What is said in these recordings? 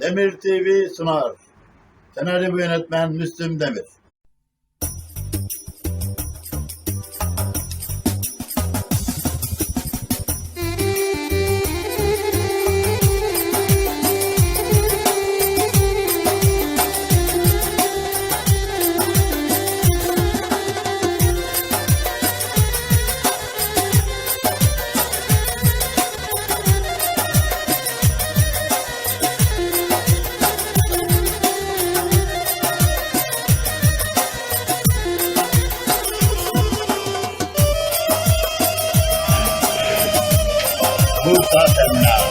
Demir TV sunar. Senaryo yönetmen Müslüm Demir. Who thought them now?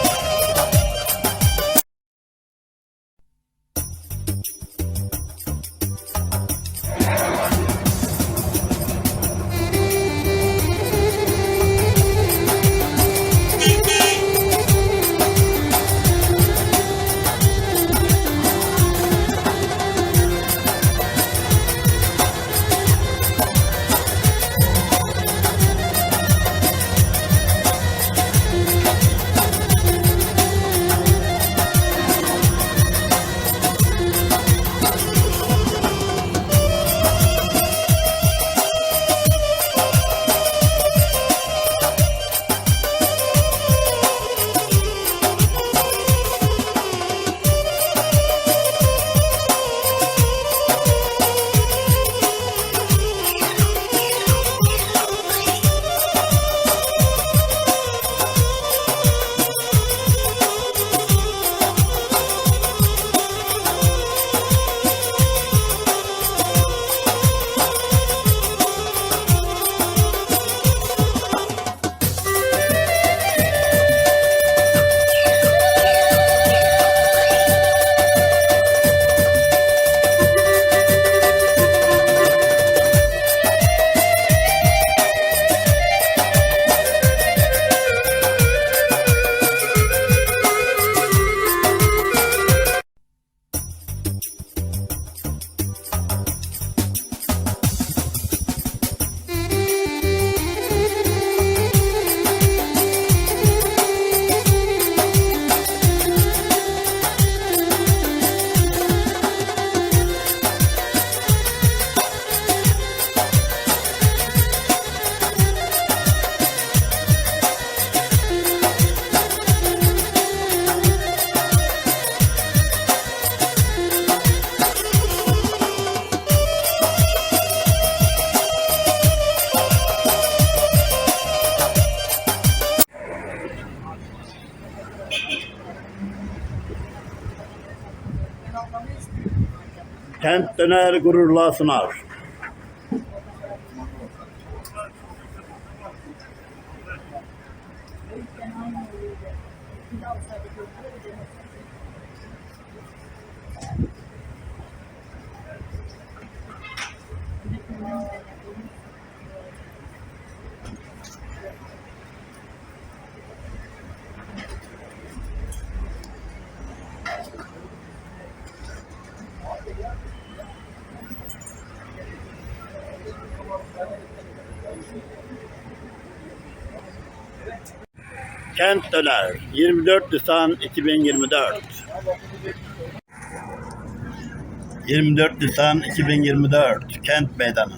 Kent Döner gururla sunar. Kent Döner 24 Nisan 2024 24 Nisan 2024 Kent Meydanı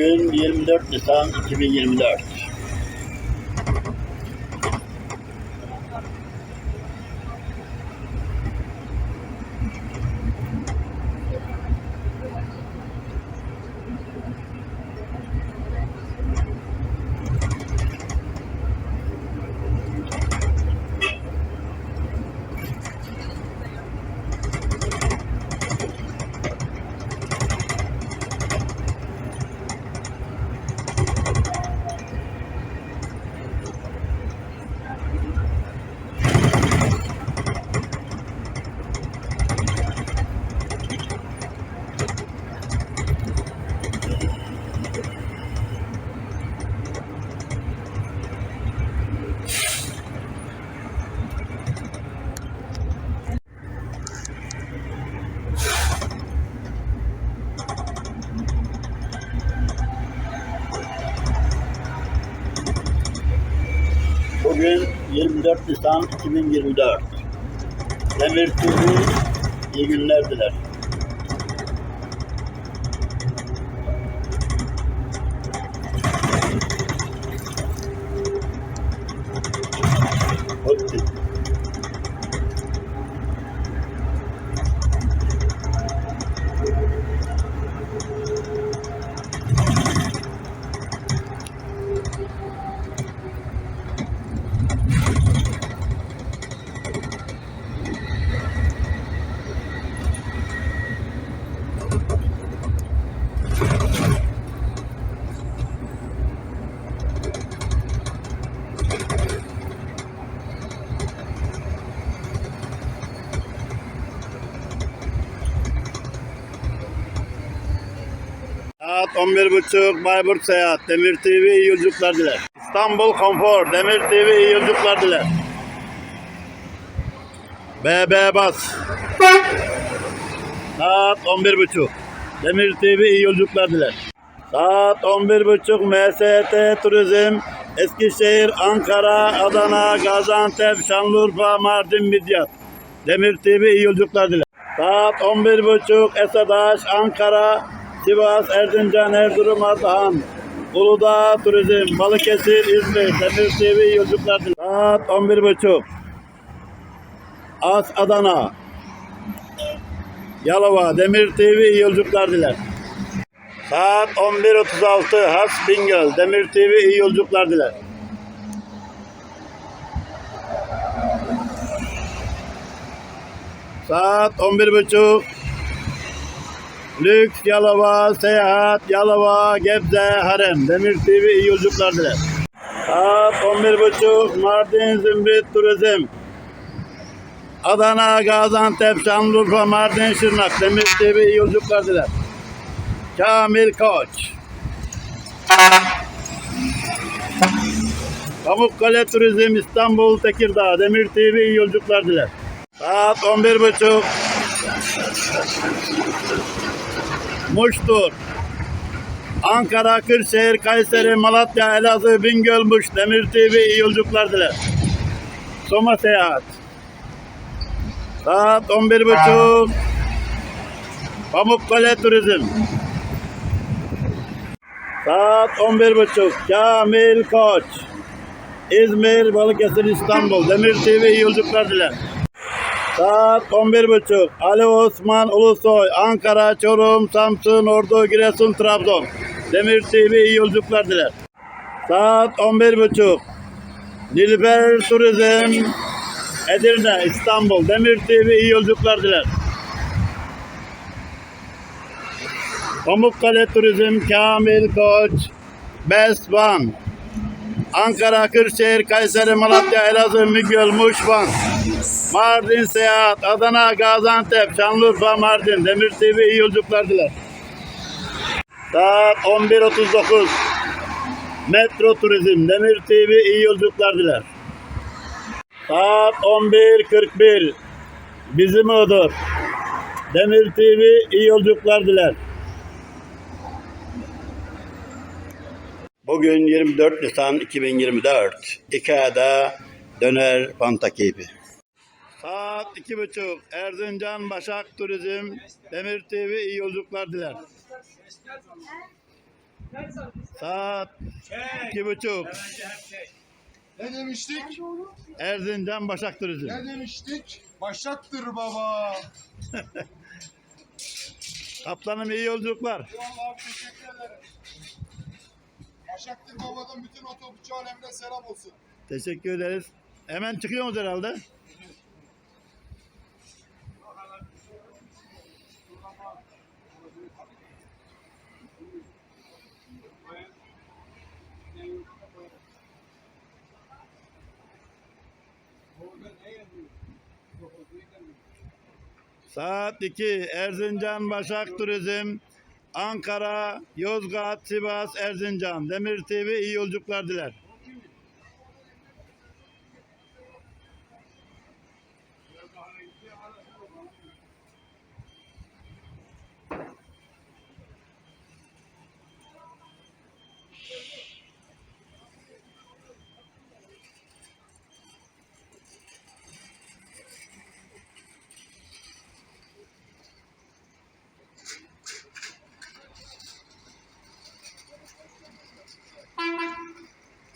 Bugün 24 Nisan 2024 24 Nisan 2024. Demir TV iyi günler diler. Hoşçakalın. Saat 11.30 Bayburt Seyahat. Demir TV iyi yolculuklar diler. İstanbul Konfor. Demir TV iyi yolculuklar diler. BB Bas. Saat 11.30 Demir TV iyi yolculuklar diler. Saat 11.30 MST Turizm. Eskişehir, Ankara, Adana, Gaziantep, Şanlıurfa, Mardin, Midyat. Demir TV iyi yolculuklar diler. Saat 11.30 Esadaş, Ankara, Sivas, Erzincan, Erzurum, Ardahan, Uludağ Turizm, Balıkesir, İzmir, Demir TV yolculuklar. Saat 11.30 As Adana, Yalova, Demir TV yolculuklar diler. Saat 11.36 Has Bingöl, Demir TV iyi yolculuklar diler. Saat 11.30 Lüks Yalova, Seyahat, Yalova, Gebze, Harem, Demir TV iyi yolculuklar diler. Saat 11.30 Mardin Zümrüt Turizm. Adana, Gaziantep, Şanlıurfa, Mardin, Şırnak, Demir TV iyi yolculuklar diler. Kamil Koç. Pamukkale Turizm İstanbul Tekirdağ Demir TV iyi yolculuklar diler. Saat 11.30 Muş'tur. Ankara, Kırşehir, Kayseri, Malatya, Elazığ, Bingöl, Muş, Demir TV iyi yolculuklar diler. Soma Seyahat. Saat 11.30 Pamukkale Turizm. Saat 11.30 Kamil Koç. İzmir, Balıkesir, İstanbul. Demir TV iyi yolculuklar diler. Saat 11.30 Ali Osman Ulusoy. Ankara, Çorum, Samsun, Ordu, Giresun, Trabzon. Demir TV iyi yolculuklar diler. Saat 11.30 Nilüfer Turizm. Edirne, İstanbul. Demir TV iyi yolculuklar diler. Pamukkale Turizm, Kamil Koç, Best Van, Ankara, Kırşehir, Kayseri, Malatya, Elazığ, Migöl, Muş, Van, Mardin Seyahat, Adana, Gaziantep, Şanlıurfa, Mardin, Demir TV iyi yolculuklar diler. Saat 11.39 Metro Turizm, Demir TV iyi yolculuklar diler. Saat 11.41 Bizim Odur, Demir TV iyi yolculuklar diler. Bugün 24 Nisan 2024. Ikea'da döner panta keyfi. Saat iki buçuk. Erzincan Başak Turizm Demir TV iyi yolculuklar diler. Saat iki buçuk. Ne demiştik? Erzincan Başak Turizm. Ne demiştik? Başaktır baba. Kaptanım iyi yolculuklar. Teşekkür ederim. Başaktır babadan bütün otobüsçü alemine selam olsun. Teşekkür ederiz. Hemen çıkıyoruz herhalde. Saat 2 Erzincan Başak Turizm Ankara, Yozgat, Sivas, Erzincan. Demir TV iyi yolculuklar diler.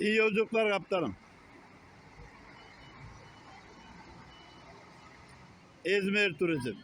İyi yolculuklar kaptanım. İzmir Turizm.